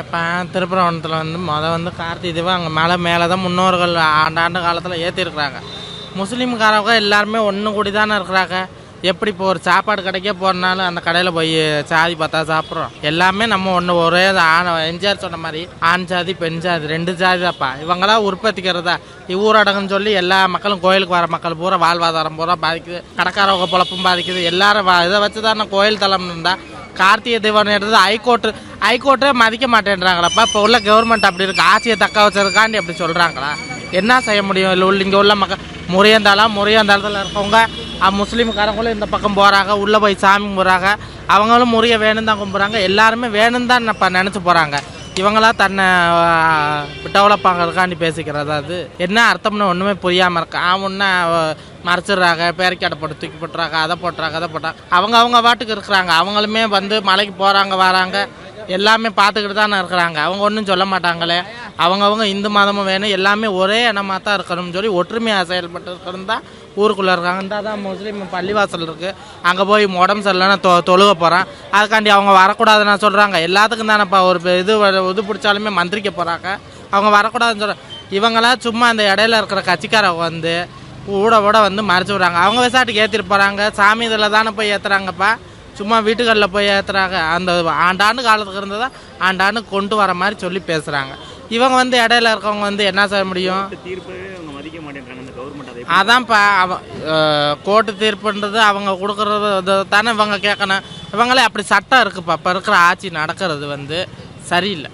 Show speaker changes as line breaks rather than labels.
இப்போ திருப்பரவனத்தில் வந்து மொதல் வந்து கார்த்திகை தீபம் அங்கே மேலே மேலே தான் முன்னோர்கள் ஆண்டாண்டு காலத்தில் ஏற்றிருக்கிறாங்க முஸ்லீம்காரவங்க எல்லாருமே ஒன்று கூடி தானே இருக்கிறாங்க. எப்படி இப்போ ஒரு சாப்பாடு கடைக்கே போகிறனாலும் அந்த கடையில் போய் சாதி பார்த்தா சாப்பிட்றோம். எல்லாமே நம்ம ஒன்று ஒரே ஆண் எம்ஜிஆர் சொன்ன மாதிரி ஆண் ஜாதி பெண் ஜாதி ரெண்டு ஜாதி தான்ப்பா இவங்களாம் உற்பத்திக்கிறதா? ஊரடங்குன்னு சொல்லி எல்லா மக்களும் கோயிலுக்கு வர மக்கள் பூரா வாழ்வாதாரம் பூரா பாதிக்குது. கடைக்காரவங்க பொழப்பும் பாதிக்குது. எல்லாரும் இதை வச்சு தானே கோயில் தளம் இருந்தால் கார்த்திகை தீபம் எடுத்தது ஹைகோர்ட்டு ஹைகோர்ட்டை மதிக்க மாட்டேன்றாங்களப்பா. இப்போ உள்ள கவர்மெண்ட் அப்படி இருக்கு. ஆட்சியை தக்க வச்சதுக்காண்டி அப்படி சொல்கிறாங்களா என்ன செய்ய முடியும்? இல்லை உள்ள இங்கே உள்ள மக்கள் முறையந்தாளம் முறையந்தாளத்தில் இருக்கவங்க அஹ், முஸ்லீம்காரங்களும் இந்த பக்கம் போகிறாங்க உள்ளே போய் சாமி கும்பிட்றாங்க. அவங்களும் முறையை வேணும் தான் கும்பிட்றாங்க. எல்லாருமே வேணும் தான் இப்போ நினச்சி போகிறாங்க இவங்களா தன்னை டெவலப் ஆகிறதுக்காண்டி பேசிக்கிறதா அது? என்ன அர்த்தம்னு ஒன்றுமே புரியாமல் இருக்கு ஆமுன்னா மறைச்சிடுறாங்க. பேரிக்காடை போட்டு தூக்கி போட்டுறாங்க. அதை போட்டுறாங்க அதை போட்டாங்க அவங்க அவங்க பாட்டுக்கு இருக்கிறாங்க. அவங்களுமே வந்து மலைக்கு போகிறாங்க வராங்க. எல்லாமே பார்த்துக்கிட்டு தானே இருக்கிறாங்க. அவங்க ஒன்றும் சொல்ல மாட்டாங்களே. அவங்கவுங்க இந்து மதமும் வேணும். எல்லாமே ஒரே இனமாக தான் இருக்கணும்னு சொல்லி ஒற்றுமையாக செயல்பட்டு இருக்கணும் தான் ஊருக்குள்ளே இருக்காங்க. இந்த தான் முஸ்லீம் பள்ளிவாசல் இருக்குது அங்கே போய் உடம்பு சரியில்லைன்னா தொ தொழுக போகிறான் அதுக்காண்டி அவங்க வரக்கூடாதுன்னு சொல்கிறாங்க எல்லாத்துக்கும் தானேப்பா ஒரு இது இது பிடிச்சாலுமே மந்திரிக்க போகிறாங்க அவங்க வரக்கூடாதுன்னு சொல்கிறாங்க இவங்களாம் சும்மா அந்த இடையில இருக்கிற கட்சிக்கார வந்து ஊட ஊட வந்து மறைச்சி விட்றாங்க. அவங்க விசாட்டுக்கு ஏற்றிட்டு போகிறாங்க சாமி இதில் தானே போய் ஏற்றுறாங்கப்பா சும்மா வீட்டுகளில் போய் ஏற்றுறாங்க அந்த ஆண்டாண்டு காலத்துக்கு இருந்ததை ஆண்டாண்டு கொண்டு வர மாதிரி சொல்லி பேசுகிறாங்க இவங்க வந்து இடையில இருக்கவங்க வந்து என்ன செய்ய முடியும்? அதான்ப்பா அவ கோர்ட்டு தீர்ப்புன்றது அவங்க கொடுக்குறது தானே இவங்க கேட்கணும் இவங்களே அப்படி சட்டம் இருக்குப்பா. இப்போ இருக்கிற ஆட்சி நடக்கிறது வந்து சரியில்லை.